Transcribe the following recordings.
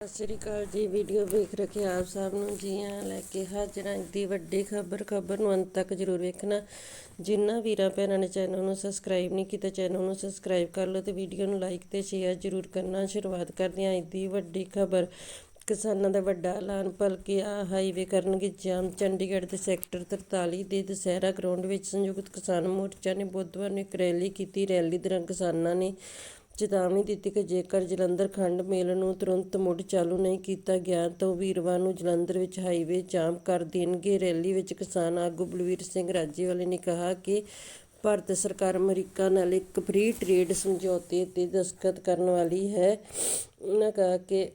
ਸਤਿ ਸ਼੍ਰੀ ਅਕਾਲ ਜੀ, ਵੀਡੀਓ ਵੇਖ ਰਹੇ ਆਪ ਸਭ ਨੂੰ। ਜੀ ਆਇਆਂ ਲੈ ਕੇ ਹਾਜ਼ਰ ਹਾਂ ਦੀ ਵੱਡੀ ਖਬਰ। ਖਬਰ ਨੂੰ ਅੰਤ ਤੱਕ ਜਰੂਰ ਵੇਖਣਾ। ਜਿਨ੍ਹਾਂ ਵੀਰਾਂ ਭੈਣਾਂ ਨੇ ਚੈਨਲ ਨੂੰ ਸਬਸਕ੍ਰਾਈਬ ਨਹੀਂ ਕੀਤਾ, ਚੈਨਲ ਨੂੰ ਸਬਸਕ੍ਰਾਈਬ ਕਰ ਲਓ ਤੇ ਵੀਡੀਓ ਨੂੰ ਲਾਈਕ ਤੇ ਸ਼ੇਅਰ ਜਰੂਰ ਕਰਨਾ। ਸ਼ੁਰੂਆਤ ਕਰਦੇ ਹਾਂ ਅੱਜ ਦੀ ਵੱਡੀ ਖਬਰ। ਕਿਸਾਨਾਂ ਦਾ ਵੱਡਾ ਐਲਾਨ, ਭਲਕੇ ਆ ਹਾਈਵੇ ਕਰਨਗੇ ਜਾਮ। ਚੰਡੀਗੜ੍ਹ ਦੇ ਸੈਕਟਰ 43 ਦੇ ਦੁਸਹਿਰਾ ਗਰਾਊਂਡ ਵਿੱਚ ਸੰਯੁਕਤ ਕਿਸਾਨ ਮੋਰਚਾ ਨੇ ਬੁੱਧਵਾਰ ਨੂੰ ਇੱਕ ਰੈਲੀ ਕੀਤੀ। ਰੈਲੀ ਦੌਰਾਨ ਕਿਸਾਨਾਂ ਨੇ ਚੇਤਾਵਨੀ ਦਿੱਤੀ ਕਿ ਜੇਕਰ ਜਲੰਧਰ ਖੰਡ ਮੇਲ ਨੂੰ ਤੁਰੰਤ ਮੁੜ ਚਾਲੂ ਨਹੀਂ ਕੀਤਾ ਗਿਆ, ਤਾਂ ਉਹ ਵੀਰਵਾਰ ਨੂੰ ਜਲੰਧਰ ਵਿੱਚ ਹਾਈਵੇ ਜਾਮ ਕਰ ਦੇਣਗੇ। ਰੈਲੀ ਵਿੱਚ ਕਿਸਾਨ ਆਗੂ ਬਲਵੀਰ ਸਿੰਘ ਰਾਜੇਵਾਲੇ ਨੇ ਕਿਹਾ ਕਿ ਭਾਰਤ ਸਰਕਾਰ ਅਮਰੀਕਾ ਨਾਲ ਇੱਕ ਫ੍ਰੀ ਟ੍ਰੇਡ ਸਮਝੌਤੇ ਤੇ ਦਸਤਖਤ ਕਰਨ ਵਾਲੀ ਹੈ। ਉਹਨਾਂ ਕਿਹਾ ਕਿ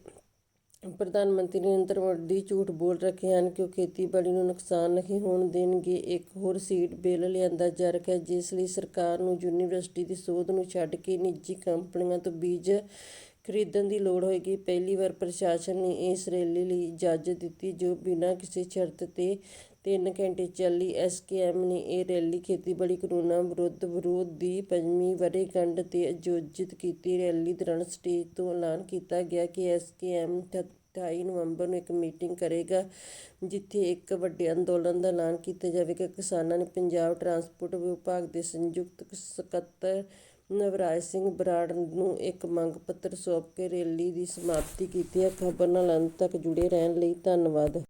ਪ੍ਰਧਾਨ ਮੰਤਰੀ ਨਰਿੰਦਰ ਮੋਦੀ ਝੂਠ ਬੋਲ ਰਹੇ ਹਨ ਕਿ ਉਹ ਖੇਤੀਬਾੜੀ ਨੂੰ ਨੁਕਸਾਨ ਨਹੀਂ ਹੋਣ ਦੇਣਗੇ। ਇੱਕ ਹੋਰ ਸੀਡ ਬਿੱਲ ਲਿਆਂਦਾ ਜਾ ਰਿਹਾ ਹੈ, ਜਿਸ ਲਈ ਸਰਕਾਰ ਨੂੰ ਯੂਨੀਵਰਸਿਟੀ ਦੀ ਸੋਧ ਨੂੰ ਛੱਡ ਕੇ ਨਿੱਜੀ ਕੰਪਨੀਆਂ ਤੋਂ ਬੀਜ ਖਰੀਦਣ ਦੀ ਲੋੜ ਹੋਏਗੀ। ਪਹਿਲੀ ਵਾਰ ਪ੍ਰਸ਼ਾਸਨ ਨੇ ਇਸ ਰੈਲੀ ਲਈ ਇਜਾਜ਼ਤ ਦਿੱਤੀ, ਜੋ ਬਿਨਾਂ ਕਿਸੇ ਸ਼ਰਤ ਤੇ 3 ਘੰਟੇ ਚੱਲੀ। ਐਸਕੇਐਮ ਨੇ ਇਹ ਰੈਲੀ ਖੇਤੀਬਾੜੀ ਕਾਨੂੰਨਾਂ ਵਿਰੁੱਧ ਵਿਰੋਧ ਦੀ ਪੰਜਵੀਂ ਵਰ੍ਹੇਗੰਢ ਤੇ ਆਯੋਜਿਤ ਕੀਤੀ। ਰੈਲੀ ਦੌਰਾਨ ਸਟੇਜ ਤੋਂ ਐਲਾਨ ਕੀਤਾ ਗਿਆ ਕਿ ਐਸਕੇਐਮ 28 ਨਵੰਬਰ ਨੂੰ ਇੱਕ ਮੀਟਿੰਗ ਕਰੇਗਾ, ਜਿੱਥੇ ਇੱਕ ਵੱਡੇ ਅੰਦੋਲਨ ਦਾ ਐਲਾਨ ਕੀਤਾ ਜਾਵੇਗਾ। ਕਿਸਾਨਾਂ ਨੇ ਪੰਜਾਬ ਟਰਾਂਸਪੋਰਟ ਵਿਭਾਗ ਦੇ ਸੰਯੁਕਤ ਸਕੱਤਰ ਨਵਰਾਜ ਸਿੰਘ ਬਰਾੜ ਨੂੰ ਇੱਕ ਮੰਗ ਪੱਤਰ ਸੌਂਪ ਕੇ ਰੈਲੀ ਦੀ ਸਮਾਪਤੀ ਕੀਤੀ ਹੈ। ਖਬਰ ਨਾਲ ਅੰਤ ਤੱਕ ਜੁੜੇ ਰਹਿਣ ਲਈ ਧੰਨਵਾਦ।